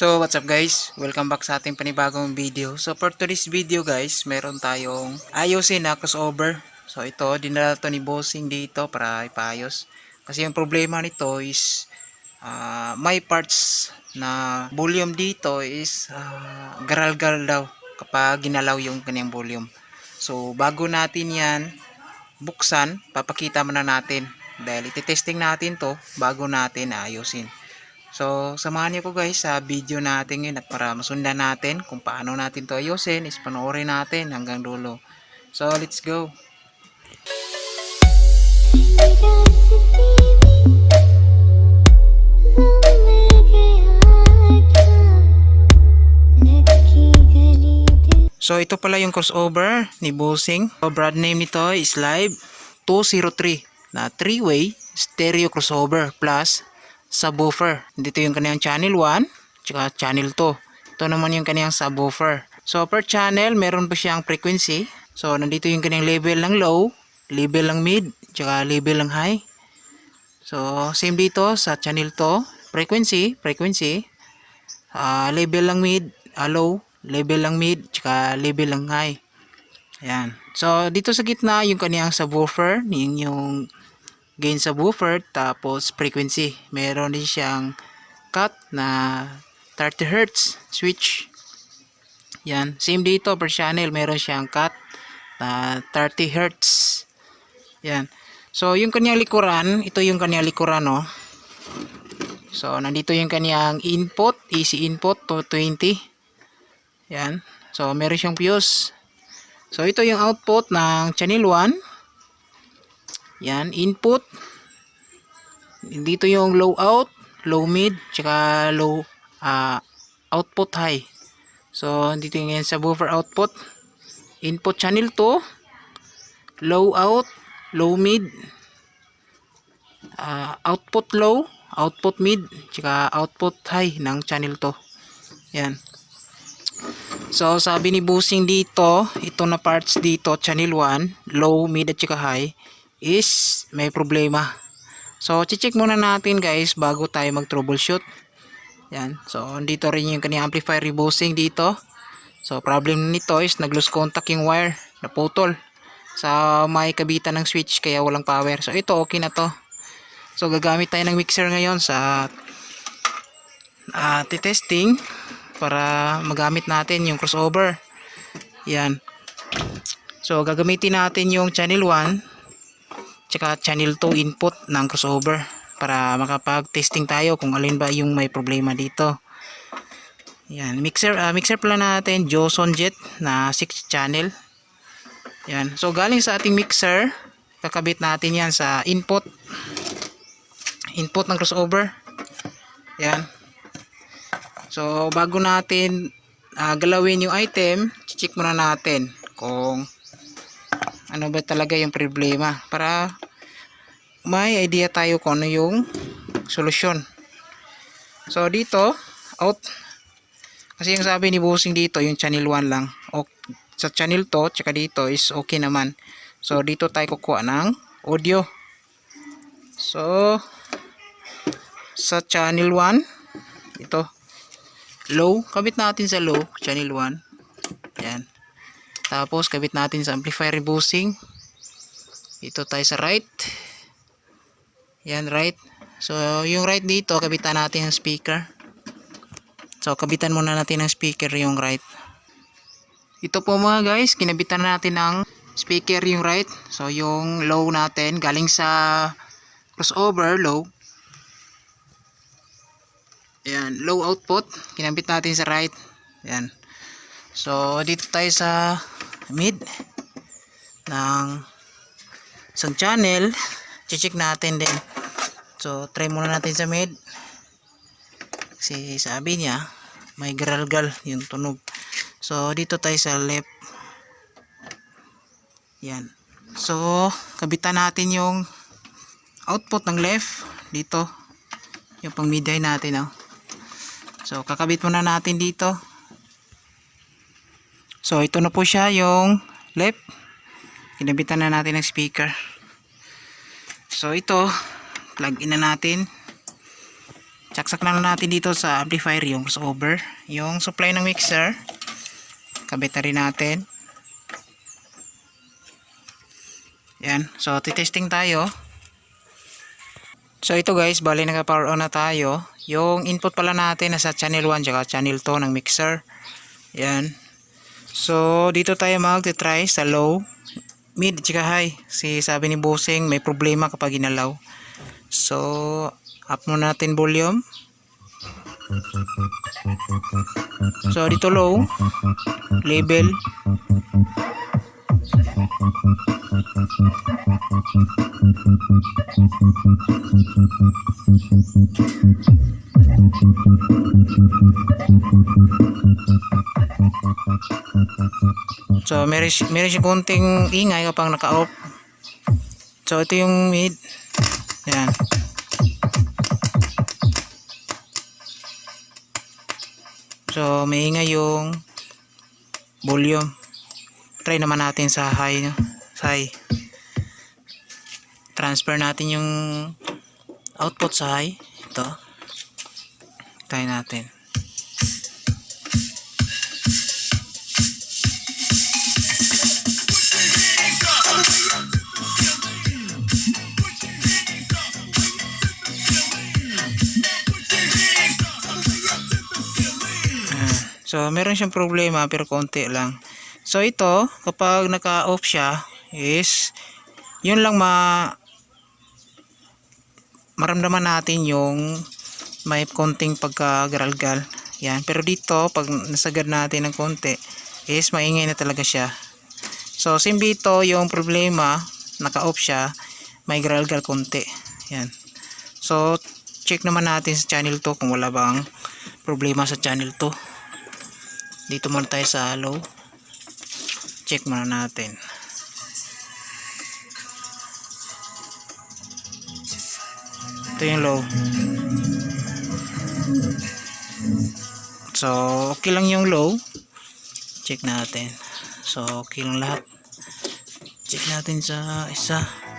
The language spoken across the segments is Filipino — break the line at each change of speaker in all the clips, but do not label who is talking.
So what's up guys? Welcome back sa ating panibagong video. So for today's video guys, meron tayong ayusin na crossover. So ito, dinala to ni Bossing dito para ipayos. Kasi yung problema nito is ah, may parts na volume dito is ah, garal-garal daw kapag ginalaw yung kanyang volume. So bago natin yan buksan, papakita muna natin. Dahil ititesting natin to bago natin ayusin. So, samahan niyo ko guys sa video natin yun at para masundan natin kung paano natin to ayusin is panoorin natin hanggang dulo. So, let's go. So, ito pala yung crossover ni Bossing. So, brand name nito is Live 203 na 3-way stereo crossover plus subwoofer. Dito yung kaniyang channel 1 tsaka channel 2. Ito naman yung kaniyang subwoofer. So, per channel, meron pa siyang frequency. So, nandito yung kaniyang level ng low, level ng mid, tsaka level ng high. So, same dito sa channel 2. Frequency, frequency. ah level ng mid, ah, low, level ng mid, tsaka level ng high. Ayan. So, dito sa gitna, yung kaniyang subwoofer, yung, yung gain subwoofer, tapos frequency. Meron din siyang cut na 30 Hz switch. Yan. Same dito per channel, meron siyang cut na 30 Hz. Yan. So, yung kanyang likuran, ito yung kanyang likuran, no? So, nandito yung kanyang input, easy input to 20. Yan. So, meron siyang fuse. So, ito yung output ng channel 1. Yan, input. Dito yung low out, low mid, tsaka low ah, output high. So, dito yung sa buffer output. Input channel 2, low out, low mid, ah, output low, output mid, tsaka output high ng channel 2. Yan. So, sabi ni Busing dito, ito na parts dito, channel 1, low, mid, at saka high, is may problema. So, check muna natin guys bago tayo mag-troubleshoot. Yan. So, dito rin yung kanyang amplifier rebosing dito. So, problem nito is nag-lose contact yung wire, naputol. Sa may kabitan ng switch kaya walang power. So, ito okay na to. So, gagamit tayo ng mixer ngayon sa uh, testing para magamit natin yung crossover. Yan. So, gagamitin natin yung channel 1 tsaka channel 2 input ng crossover para makapag-testing tayo kung alin ba yung may problema dito. Yan, mixer ah, mixer pala natin Joson Jet na 6 channel. Yan. So galing sa ating mixer, kakabit natin 'yan sa input input ng crossover. Yan. So bago natin ah, galawin yung item, check muna natin kung ano ba talaga yung problema para may idea tayo kung ano yung solusyon. So dito, out. Kasi yung sabi ni Bossing dito, yung channel 1 lang. O, sa channel 2, tsaka dito is okay naman. So dito tayo kukuha ng audio. So, sa channel 1, ito, low. Kabit natin sa low, channel 1. Yan. Tapos, kabit natin sa amplifier rebosing. Ito tayo sa right. Yan, right. So, yung right dito, kabitan natin ang speaker. So, kabitan muna natin ng speaker yung right. Ito po mga guys, kinabitan natin ng speaker yung right. So, yung low natin, galing sa crossover, low. Yan, low output. Kinabit natin sa right. Yan. So, dito tayo sa mid ng isang channel. Check natin din. So, try muna natin sa mid. Kasi sabi niya, may garalgal yung tunog. So, dito tayo sa left. Yan. So, kabitan natin yung output ng left dito. Yung pang mid high natin, oh. So, kakabit muna natin dito. So, ito na po siya yung left. Kinabitan na natin ng speaker. So, ito, plug in na natin. Saksak na natin dito sa amplifier yung crossover. Yung supply ng mixer. Kabit rin natin. Yan. So, titesting tayo. So, ito guys, bali naka-power on na tayo. Yung input pala natin nasa channel 1 tsaka channel 2 ng mixer. Yan. So, dito tayo mag-try sa low, mid, tsaka high. Si sabi ni Bossing, may problema kapag ginalaw. So, up muna natin volume. So, dito low, label. So, meron, meron siya konting ingay kapag naka-off. So, ito yung mid. Yan. So, may ingay yung volume. Try naman natin sa high. no? Sa high. Transfer natin yung output sa high. Ito. Try natin. Ayan. So, meron siyang problema pero konti lang. So, ito, kapag naka-off siya, is, yun lang ma maramdaman natin yung may konting pagkagaralgal. Yan. Pero dito, pag nasagad natin ng konti, is maingay na talaga siya. So, simbi ito yung problema, naka-off siya, may garalgal konti. Yan. So, check naman natin sa channel 2 kung wala bang problema sa channel 2 dito muna tayo sa low check muna natin ito yung low so okay lang yung low. Check natin. So okay lang lahat. Check natin sa isa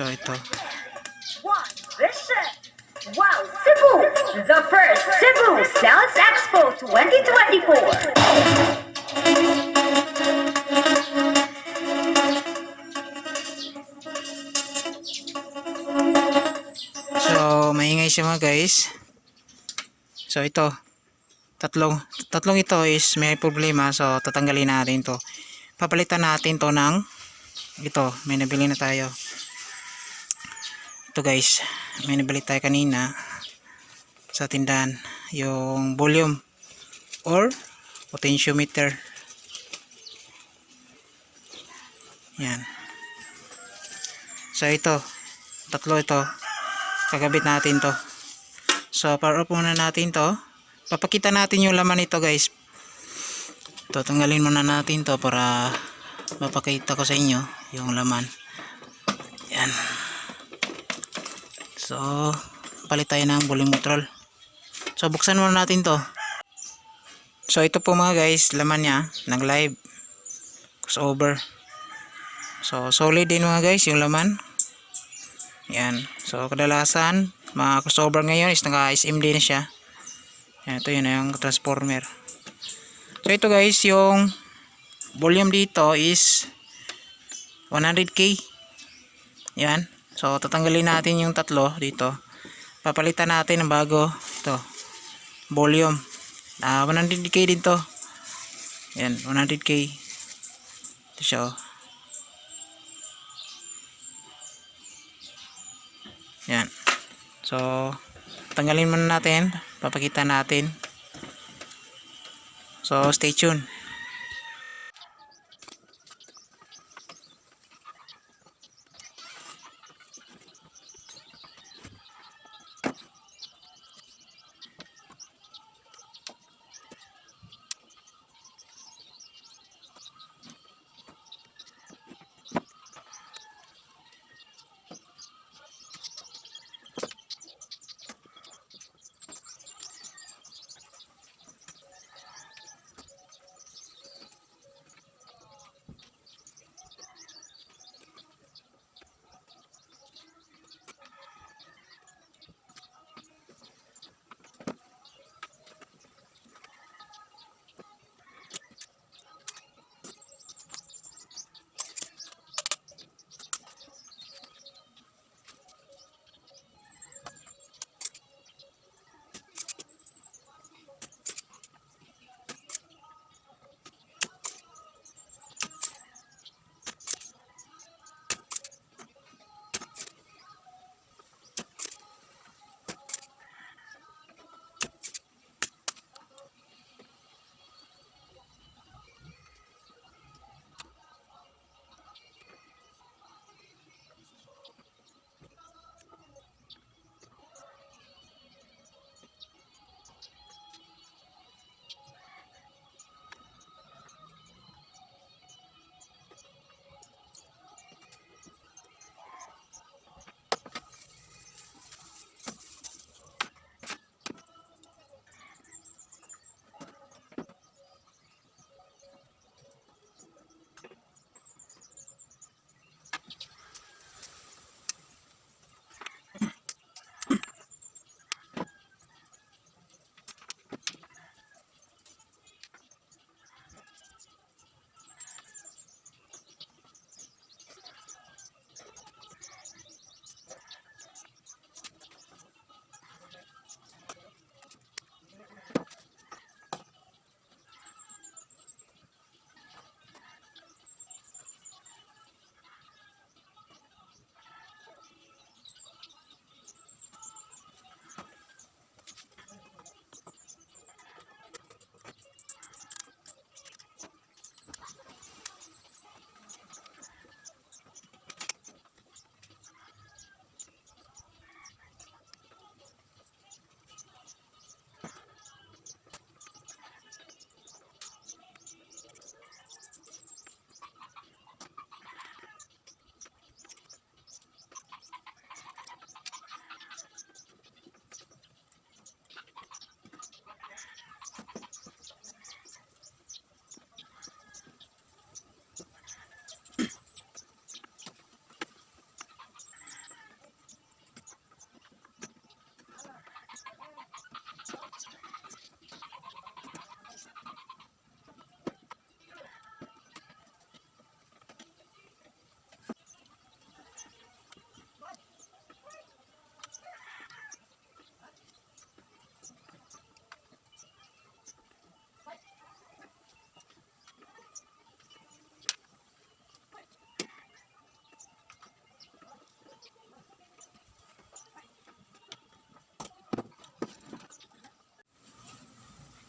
so ito
One Vision. Wow, Cebu! The first Cebu Sounds Expo 2024.
So, maingay siya mga guys. So, ito. Tatlong, tatlong ito is may problema. So, tatanggalin natin to. Papalitan natin to ng ito. May nabili na tayo. Ito guys. May nabili tayo kanina sa tindahan. Yung volume or potentiometer. Yan. So, ito. Tatlo ito kagabit natin to so power off muna natin to papakita natin yung laman nito guys to tanggalin muna natin to para mapakita ko sa inyo yung laman yan so palit tayo ng control so buksan muna natin to so ito po mga guys laman nya nag live crossover so solid din mga guys yung laman yan. So, kadalasan, mga crossover ngayon is naka-SMD na siya. Yan, ito yun yung transformer. So, ito guys, yung volume dito is 100k. Yan. So, tatanggalin natin yung tatlo dito. Papalitan natin ng bago. Ito. Volume. Ah, 100k din to. Yan, 100k. Ito siya oh. Yan. So, tanggalin muna natin. Papakita natin. So, stay tuned.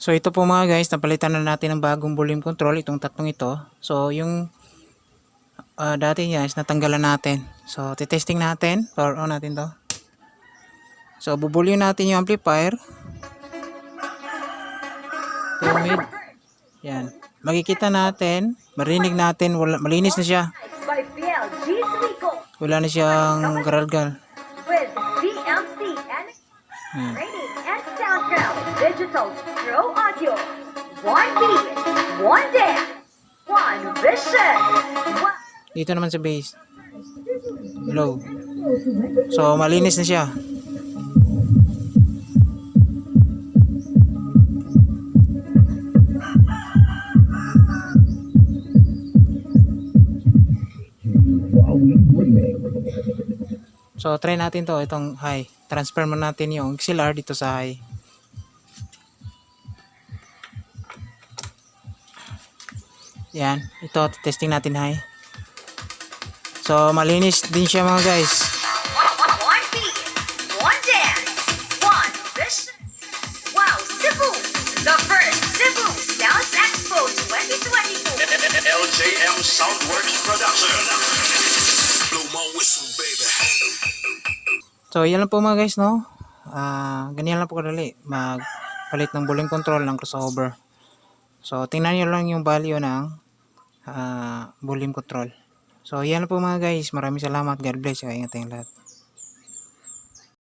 So ito po mga guys, napalitan na natin ng bagong volume control, itong tatlong ito. So yung ah, dati niya is natanggalan natin. So titesting natin, power on natin to. So bubulyo natin yung amplifier. Mid. Yan. Makikita natin, marinig natin, wala, malinis na siya. Wala na siyang garalgal.
with BMC and SoundCloud Digital Pro Audio. One beat, one dance, one vision. One
Dito naman sa base. Low. So malinis na siya. So try natin to itong high. Transfer mo natin yung XLR dito sa high. Yan, ito testing natin high. So malinis din siya mga guys.
One beat, one dance, one vision. Wow, Cebu, the first Cebu Sounds Expo 2022.
LJM Soundworks Production. Blow my whistle, baby.
So yan lang po mga guys no. Ah, ganyan lang po kadali magpalit ng volume control ng crossover. So tingnan niyo lang yung value ng ah, volume control. So yan po mga guys. Maraming salamat. God bless. Kaya tayong lahat.